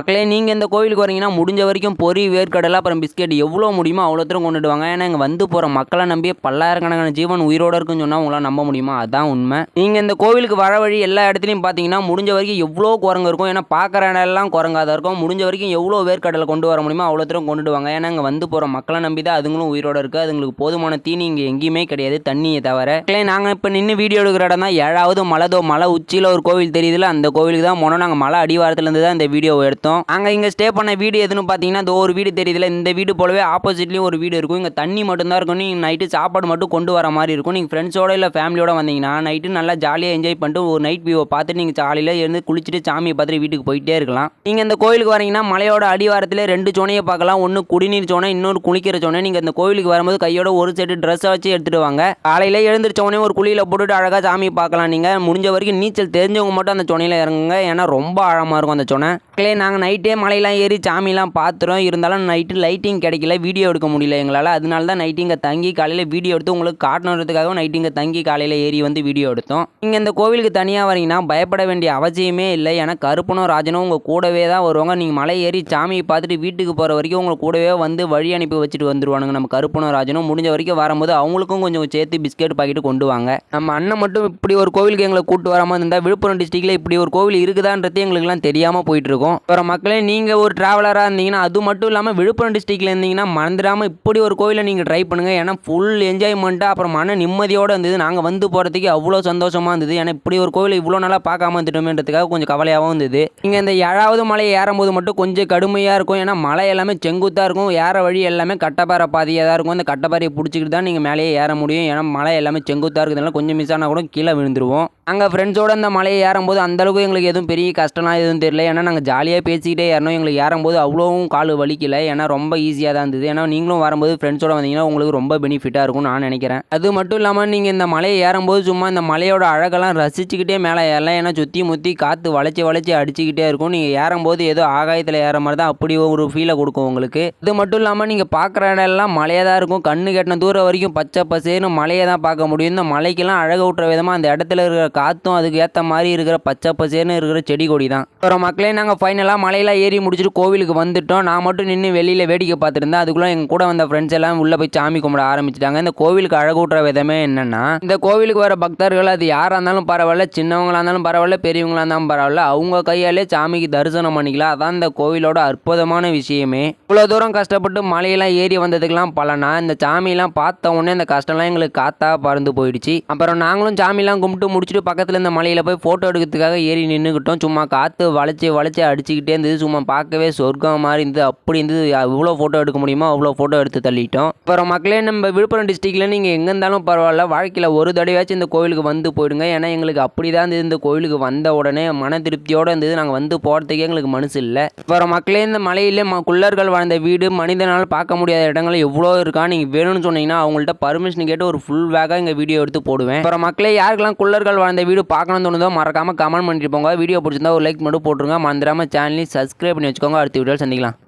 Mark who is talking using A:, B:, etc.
A: மக்களே நீங்கள் இந்த கோவிலுக்கு வரீங்கன்னா முடிஞ்ச வரைக்கும் பொரி வேர்க்கடலை அப்புறம் பிஸ்கெட் எவ்வளோ முடியுமோ அவ்வளோ தூரம் கொண்டுட்டு வாங்க. ஏன்னா இங்கே வந்து போகிற மக்களை நம்பி பல்லாயிரக்கணக்கான ஜீவன் உயிரோடு இருக்குன்னு சொன்னால் உங்களால் நம்ப முடியுமா? அதான் உண்மை. நீங்கள் இந்த கோவிலுக்கு வர வழி எல்லா இடத்துலையும் பார்த்தீங்கன்னா முடிஞ்ச வரைக்கும் எவ்வளோ குரங்கு இருக்கும். ஏன்னா பார்க்குற இடம்லாம் எல்லாம் குரங்காத இருக்கும். முடிஞ்ச வரைக்கும் எவ்வளோ வேர்க்கடலை கொண்டு வர முடியுமோ அவ்வளோ தூரம் கொண்டுட்டு வாங்க. ஏன்னா இங்கே வந்து போகிற மக்களை நம்பி தான் அதுங்களும் உயிரோடு இருக்குது அதுங்களுக்கு போதுமான தீனி இங்கே எங்கேயுமே கிடையாது தண்ணியை தவிர. மக்களே நாங்கள் இப்போ நின்று வீடியோ எடுக்கிற இடம் தான். ஏழாவது மலைதோ மலை உச்சியில் ஒரு கோவில் தெரியுதுல அந்த கோவிலுக்கு தான் போனோம். நாங்கள் மலை அடிவாரத்துலேருந்து தான் இந்த வீடியோ எடுத்தோம். நாங்கள் இங்கே ஸ்டே பண்ண வீடு எதுன்னு பார்த்தீங்கன்னா இந்த ஒரு வீடு தெரியுதுல இந்த வீடு போலவே ஆப்போசிட்லேயும் ஒரு வீடு இருக்கும். இங்கே தண்ணி மட்டும்தான் இருக்கும். நீங்கள் நைட்டு சாப்பாடு மட்டும் கொண்டு வர மாதிரி இருக்கும். நீங்கள் ஃப்ரெண்ட்ஸோட இல்லை ஃபேமிலியோட வந்தீங்கன்னா நைட்டு நல்லா ஜாலியாக என்ஜாய் பண்ணிட்டு ஒரு நைட் வியூவை பார்த்துட்டு நீங்கள் ஜாலியில் இருந்து குளிச்சுட்டு சாமியை பார்த்துட்டு வீட்டுக்கு போயிட்டே இருக்கலாம். நீங்கள் இந்த கோயிலுக்கு வரீங்கன்னா மலையோட அடிவாரத்தில் ரெண்டு சோனையை பார்க்கலாம். ஒன்று குடிநீர் சோனை இன்னொரு குளிக்கிற சோனை நீங்கள் இந்த கோயிலுக்கு வரும்போது கையோட ஒரு செட்டு ட்ரெஸ்ஸை வச்சு எடுத்துகிட்டு வாங்க. காலையில் எழுந்திரிச்ச உடனே ஒரு குழியில் போட்டுட்டு அழகாக சாமி பார்க்கலாம் நீங்கள் முடிஞ்ச வரைக்கும் நீச்சல் தெரிஞ்சவங்க மட்டும் அந்த சோனையில் இறங்குங்க. ஏன்னா ரொம்ப ஆழமாக இருக்கும் அந்த சோனை மக்களே நாங்கள் நைட்டே மலையெல்லாம் ஏறி சாமிலாம் பார்த்துறோம் இருந்தாலும் நைட்டு லைட்டிங் கிடைக்கல. வீடியோ எடுக்க முடியல எங்களால். அதனால தான் நைட்டு இங்கே தங்கி காலையில் வீடியோ எடுத்து உங்களுக்கு காட்டணுன்றதுக்காக நைட்டு இங்கே தங்கி காலையில் ஏறி வந்து வீடியோ எடுத்தோம். நீங்கள் இந்த கோவிலுக்கு தனியாக வரீங்கன்னா பயப்பட வேண்டிய அவசியமே இல்லை. ஏன்னா கருப்பனும் ராஜனும் உங்கள் கூடவே தான் வருவாங்க. நீங்கள் மலை ஏறி சாமியை பார்த்துட்டு வீட்டுக்கு போகிற வரைக்கும் உங்களை கூடவே வந்து வழி அனுப்பி வச்சுட்டு வந்துருவானுங்க. நம்ம கருப்பனும் ராஜனும் முடிஞ்ச வரைக்கும் வரும்போது அவங்களுக்கும் கொஞ்சம் சேர்த்து பிஸ்கெட் பாக்கெட்டு கொண்டு வாங்க. நம்ம அண்ணன் மட்டும் இப்படி ஒரு கோவிலுக்கு எங்களை கூட்டு வராமல் இருந்தால் விழுப்புரம் டிஸ்ட்ரிக்டில் இப்படி ஒரு கோவில் இருக்குதான்றது எங்களுக்குலாம் தெரியாமல் போயிட்டு இருக்கோம் அப்புறம் மக்களே நீங்கள் ஒரு ட்ராவலராக இருந்தீங்கன்னா அது மட்டும் இல்லாமல் விழுப்புரம் டிஸ்ட்ரிக்டில் இருந்தீங்கன்னா மறந்துடாமல் இப்படி ஒரு கோயிலை நீங்கள் ட்ரை பண்ணுங்கள் ஏன்னா ஃபுல் என்ஜாய்மெண்ட்டாக அப்புறம் மன நிம்மதியோடு இருந்தது. நாங்கள் வந்து போகிறதுக்கு அவ்வளோ சந்தோஷமாக இருந்தது. ஏன்னா இப்படி ஒரு கோயிலை இவ்வளோ நாளாக பார்க்காம வந்துட்டோமேன்றதுக்காக கொஞ்சம் கவலையாகவும் இருந்தது. நீங்கள் இந்த ஏழாவது மலையை ஏறும்போது மட்டும் கொஞ்சம் கடுமையாக இருக்கும். ஏன்னா மலை எல்லாமே செங்குத்தாக இருக்கும். ஏற வழி எல்லாமே கட்டப்பாறை பாதையாக தான் இருக்கும். அந்த கட்டப்பாறையை பிடிச்சிக்கிட்டு தான் நீங்கள் மேலேயே ஏற முடியும். ஏன்னா மலை எல்லாமே செங்குத்தாக இருக்கிறதுனால கொஞ்சம் மிஸ் ஆனால் கூட கீழே விழுந்துருவோம். நாங்கள் ஃப்ரெண்ட்ஸோட அந்த மலையை ஏறும்போது அந்தளவுக்கு எங்களுக்கு எதுவும் பெரிய கஷ்டம்லாம் எதுவும் தெரியல. ஏன்னா நாங்கள் ஜாலியாக பேசிக்கிட்டே ஏறணும் எங்களுக்கு ஏறும்போது அவ்வளோவும் கால் வலிக்கல. ஏன்னா ரொம்ப ஈஸியாக தான் இருந்தது. ஏன்னா நீங்களும் வரும்போது ஃப்ரெண்ட்ஸோட வந்தீங்கன்னா உங்களுக்கு ரொம்ப பெனிஃபிட்டாக இருக்கும் நான் நினைக்கிறேன். அது மட்டும் இல்லாமல் நீங்கள் இந்த மலையை ஏறும்போது சும்மா இந்த மலையோட அழகெல்லாம் ரசிச்சுக்கிட்டே மேலே ஏறலாம். ஏன்னா சுற்றி முற்றி காற்று வளைச்சி வளைச்சி அடிச்சுக்கிட்டே இருக்கும். நீங்கள் ஏறும்போது ஏதோ ஆகாயத்தில் ஏற மாதிரி தான் அப்படி ஒரு ஃபீலை கொடுக்கும் உங்களுக்கு. இது மட்டும் இல்லாமல் நீங்கள் பார்க்குற இடம் எல்லாம் மலையாக தான் இருக்கும். கண்ணு கெட்டின தூரம் வரைக்கும் பச்சை பசேன்னு மலையை தான் பார்க்க முடியும். இந்த மலைக்கெல்லாம் அழக விட்டுற விதமாக அந்த இடத்துல இருக்கிற காற்றும் அதுக்கு ஏற்ற மாதிரி இருக்கிற பச்சை பசேன்னு இருக்கிற செடி கொடி தான். அப்புறம் மக்களே நாங்கள் ஃபைனலாக மலையெல்லாம் ஏறி முடிச்சுட்டு கோவிலுக்கு வந்துட்டோம். நான் மட்டும் நின்று வெளியில் வேடிக்கை பார்த்துருந்தேன் அதுக்குள்ளே எங்கள் கூட வந்த ஃப்ரெண்ட்ஸ் எல்லாம் உள்ளே போய் சாமி கும்பிட ஆரம்பிச்சிட்டாங்க. இந்த கோவிலுக்கு அழகூட்டுற விதமே என்னென்னா இந்த கோவிலுக்கு வர பக்தர்கள் அது யாராக இருந்தாலும் பரவாயில்ல சின்னவங்களாக இருந்தாலும் பரவாயில்ல பெரியவங்களாக இருந்தாலும் பரவாயில்ல அவங்க கையாலே சாமிக்கு தரிசனம் பண்ணிக்கலாம். அதான் இந்த கோவிலோட அற்புதமான விஷயமே. இவ்வளோ தூரம் கஷ்டப்பட்டு மலையெல்லாம் ஏறி வந்ததுக்கெல்லாம் பலனா இந்த சாமியெல்லாம் பார்த்த உடனே இந்த கஷ்டம்லாம் எங்களுக்கு காத்தா பறந்து போயிடுச்சு. அப்புறம் நாங்களும் சாமியெல்லாம் கும்பிட்டு முடிச்சுட்டு பக்கத்தில் இந்த மலையில் போய் ஃபோட்டோ எடுக்கிறதுக்காக ஏறி நின்றுக்கிட்டோம் சும்மா காற்று வளைச்சி வளைச்சி அடிச்சுக்கிட்டே இருந்தது. சும்மா பார்க்கவே சொர்க்கம் மாதிரி இருந்தது. அப்படி இருந்தது. எவ்வளோ ஃபோட்டோ எடுக்க முடியுமோ? அவ்வளோ ஃபோட்டோ எடுத்து தள்ளிட்டோம். அப்புறம் மக்களே நம்ம விழுப்புரம் டிஸ்ட்ரிக்டில் நீங்கள் எங்கே இருந்தாலும் பரவாயில்ல. வாழ்க்கையில் ஒரு தடவையாச்சும் இந்த கோவிலுக்கு வந்து போயிடுங்க. ஏன்னா எங்களுக்கு அப்படி தான் இருந்தது. இந்த கோவிலுக்கு வந்த உடனே மன திருப்தியோடு இருந்தது. நாங்கள் வந்து போகிறதுக்கே எங்களுக்கு மனசு இல்லை. அப்புறம் மக்களே இந்த மலையில் ம குள்ளர்கள் வாழ்ந்த வீடு மனிதனால் பார்க்க முடியாத இடங்கள் எவ்வளோ இருக்கா? நீங்கள் வேணும்னு சொன்னீங்கன்னா அவங்கள்ட்ட பர்மிஷன் கேட்டு ஒரு ஃபுல் வேகாக இங்கே வீடியோ எடுத்து போடுவேன். அப்புறம் மக்களே யாருக்கெல்லாம் குள்ளர்கள் வாழ்ந்த வீடு பார்க்கணும்னு தோணுதோ மறக்காமல் கமெண்ட் பண்ணிட்டு போங்க. வீடியோ பிடிச்சிருந்தா ஒரு லைக் மட்டும் போட்டுருங்க. மறந்துடாமல் சேனலையும் சப்ஸ்கிரைப் பண்ணி வச்சுக்கோங்க. அடுத்த வீடியோவில் சந்திக்கலாம்.